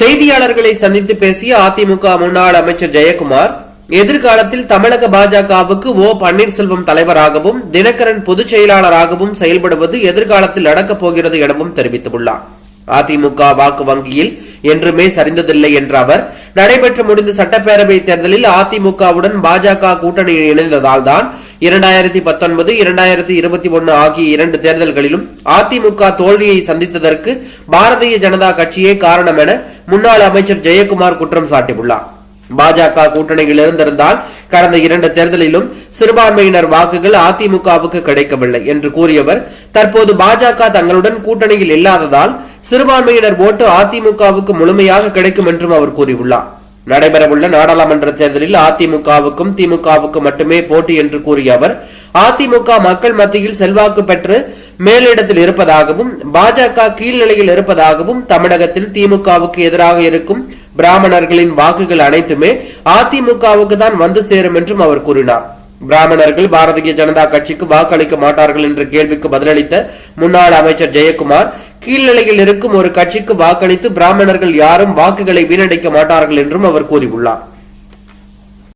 செய்தியாளர்களை சந்தித்து பேசிய அதிமுக முன்னாள் அமைச்சர் ஜெயக்குமார் எதிர்காலத்தில் தமிழக பாஜகவுக்கு ஓ பன்னீர்செல்வம் தலைவராகவும் தினகரன் பொதுச் செயலாளராகவும் செயல்படுவது எதிர்காலத்தில் நடக்கப் போகிறது எனவும் தெரிவித்துள்ளார். அதிமுக வாக்கு வங்கியில் என்றுமே சரிந்ததில்லை என்ற அவர் நடைபெற்று முடிந்த சட்டப்பேரவை தேர்தலில் அதிமுகவுடன் பாஜக கூட்டணி இணைந்ததால் தான் இரண்டாயிரத்தி பத்தொன்பது இரண்டாயிரத்தி இருபத்தி ஒன்னு ஆகிய இரண்டு தேர்தல்களிலும் அதிமுக தோல்வியை சந்தித்ததற்கு பாரதிய ஜனதா கட்சியே காரணம் என முன்னாள் அமைச்சர் ஜெயக்குமார் குற்றம் சாட்டியுள்ளார். பாஜக கூட்டணியில் இருந்திருந்தால் கடந்த இரண்டு தேர்தலிலும் சிறுபான்மையினர் வாக்குகள் அதிமுகவுக்கு கிடைக்கவில்லை என்று கூறியவர். தற்போது பாஜக தங்களுடன் கூட்டணியில் இல்லாததால் சிறுபான்மையினர் ஓட்டு அதிமுகவுக்கு முழுமையாக கிடைக்கும் என்றும் அவர் கூறியுள்ளார். நடைபெறவுள்ள நாடாளுமன்ற தேர்தலில் அதிமுகவுக்கும் திமுகவுக்கும் மட்டுமே போட்டி என்று கூறிய அவர் அதிமுக மக்கள் மத்தியில் செல்வாக்கு பெற்று மேலிடத்தில் இருப்பதாகவும் பாஜக கீழ்நிலையில் இருப்பதாகவும் தமிழகத்தில் திமுகவுக்கு எதிராக இருக்கும் பிராமணர்களின் வாக்குகள் அனைத்துமே அதிமுகவுக்கு தான் வந்து சேரும் என்றும் அவர் கூறினார். பிராமணர்கள் பாரதிய ஜனதா கட்சிக்கு வாக்களிக்க மாட்டார்கள் என்ற கேள்விக்கு பதிலளித்த முன்னாள் அமைச்சர் ஜெயக்குமார் கீழ்நிலையில் இருக்கும் ஒரு கட்சிக்கு வாக்களித்து பிராமணர்கள் யாரும் வாக்குகளை வீணடிக்க மாட்டார்கள் என்றும் அவர் கூறியுள்ளார்.